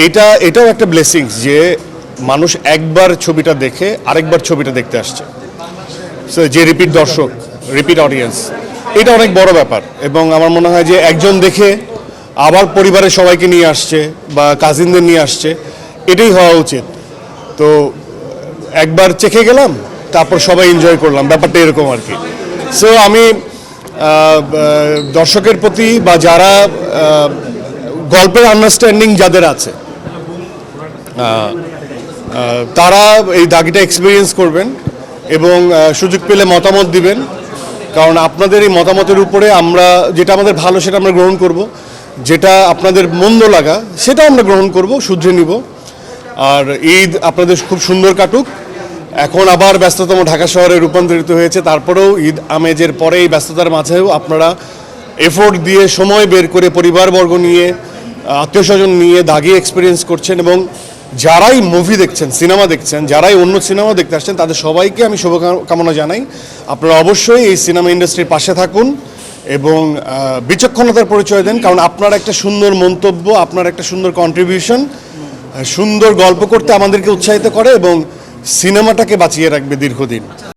এইটা এটাও একটা ব্লেসিংস যে মানুষ একবার ছবিটা দেখে আরেকবার ছবিটা দেখতে আসছে। যে রিপিট দর্শক রিপিট অডিয়েন্স এটা অনেক বড় ব্যাপার এবং আমার মনে হয় যে একজন দেখে আবার পরিবারের সবাইকে নিয়ে আসছে বা কাজিনদের নিয়ে আসছে, এটাই হওয়া উচিত। তো, একবার চেখে গেলাম, তারপর সবাই এনজয় করলাম, ব্যাপারটা এরকম আর কি। সো আমি দর্শকের প্রতি বা যারা গল্পের আন্ডারস্ট্যান্ডিং যাদের আছে তারা এই দাগিটা এক্সপিরিয়েন্স করবেন এবং সুযোগ পেলে মতামত দিবেন। কারণ আপনাদের এই মতামতের উপরে আমরা, যেটা আমাদের ভালো সেটা আমরা গ্রহণ করব। যেটা আপনাদের মন্দ লাগা সেটা আমরা গ্রহণ করব, শুধরে নিব। আর ঈদ আপনাদের খুব সুন্দর কাটুক। এখন আবার ব্যস্ততম ঢাকা শহরে রূপান্তরিত হয়েছে। তারপরেও ঈদ আমেজের পরে এই ব্যস্ততার মাঝেও আপনারা এফোর্ট দিয়ে সময় বের করে পরিবারবর্গ নিয়ে, আত্মীয় স্বজন নিয়ে দাগি এক্সপিরিয়েন্স করছেন এবং যারাই মুভি দেখছেন সিনেমা দেখছেন, যারাই অন্য সিনেমা দেখতে আসছেন, তাদের সবাইকে আমি শুভকামনা জানাই। আপনারা অবশ্যই এই সিনেমা ইন্ডাস্ট্রির পাশে থাকুন এবং বিচক্ষণতার পরিচয় দেন, কারণ আপনার একটা সুন্দর মন্তব্য, আপনার একটা সুন্দর কন্ট্রিবিউশন সুন্দর গল্প করতে আমাদেরকে উৎসাহিত করে এবং সিনেমাটাকে বাঁচিয়ে রাখবে দীর্ঘদিন।